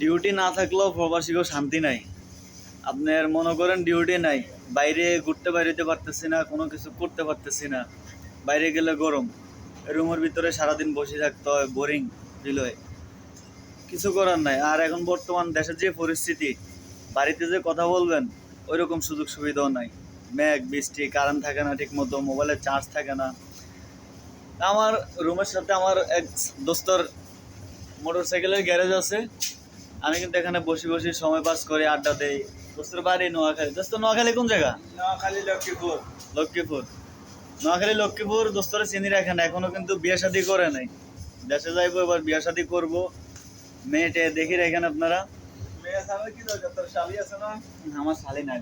Duty না থাকলেও প্রবাসীকেও শান্তি নাই। আপনার মনে করেন ডিউটি নাই। বাইরে ঘুরতে বাইরেতে পারতেছি না, কোনো কিছু করতে পারতেছি না। বাইরে গেলে গরম। রুমের ভিতরে সারাদিন বসে থাকতে হয় বোরিং ফিল হয়। কিছু করার নাই। আর এখন বর্তমান দেশের যে পরিস্থিতি, বাড়িতে যে কথা বলবেন ওই রকম সুযোগ সুবিধাও নাই। মেঘ বৃষ্টি কারেন্ট থাকে না ঠিক মতো মোবাইলের চার্জ থাকে না। আমার রুমের সাথে আমার এক দোস্তর মোটর সাইকেলের গ্যারেজ আছে। আমি কিন্তু এখানে বসে বসে সময় পাস করে আড্ডা দেই। দোস্তের বাড়ি নোয়াখালী। দোস্ত নোয়াখালী কোন জায়গা? নোয়াখালী লক্ষ্মীপুর। লক্ষ্মীপুর। নোয়াখালী লক্ষ্মীপুর দোস্তরা চিনি রাখেন এখনও কিন্তু বিয়ে শাদি করে নাই। দেশে যাইবো এবার বিয়ে শাদি করব। মেয়েটে দেখি রাখেন আপনারা। শালি না? আমার শালি নাই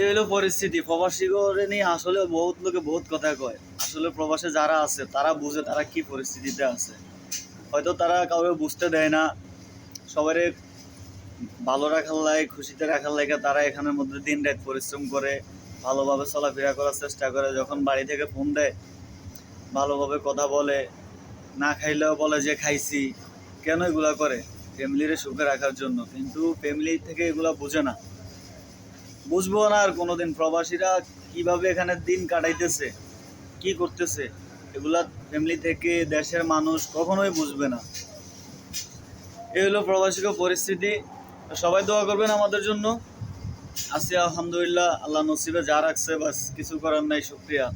এই হলো পরিস্থিতি। প্রবাসী করে নিয়ে আসলে বহুত লোকে বহুত কথা কয়। আসলে প্রবাসে যারা আছে তারা বুঝে তারা কি পরিস্থিতিতে আছে। হয়তো তারা কাউকে বুঝতে দেয় না। সবারে ভালো রাখার লাগে খুশিতে রাখার লাগে তারা এখানের মধ্যে দিন রাত পরিশ্রম করে, ভালোভাবে চলাফেরা করার চেষ্টা করে। যখন বাড়ি থেকে ফোন দেয়, ভালোভাবে কথা বলে, না খাইলেও বলে যে, খাইছি। কেন এগুলো করে? ফ্যামিলিরে সুখে রাখার জন্য। কিন্তু ফ্যামিলি থেকে এগুলা বোঝে না। বুঝব না আর কোনোদিন। প্রবাসীরা কীভাবে এখানে দিন কাটাইতেছে, কি করতেছে? এগুলা ফ্যামিলি থেকে দেশের মানুষ কখনোই বুঝবে না। এই হলো প্রবাসীর পরিস্থিতি। সবাই দোয়া করবেন আমাদের জন্য। আসি, আলহামদুলিল্লাহ, আল্লাহ নসিবে যা রাখছে, বাস, কিছু করার নাই, শুক্রিয়া।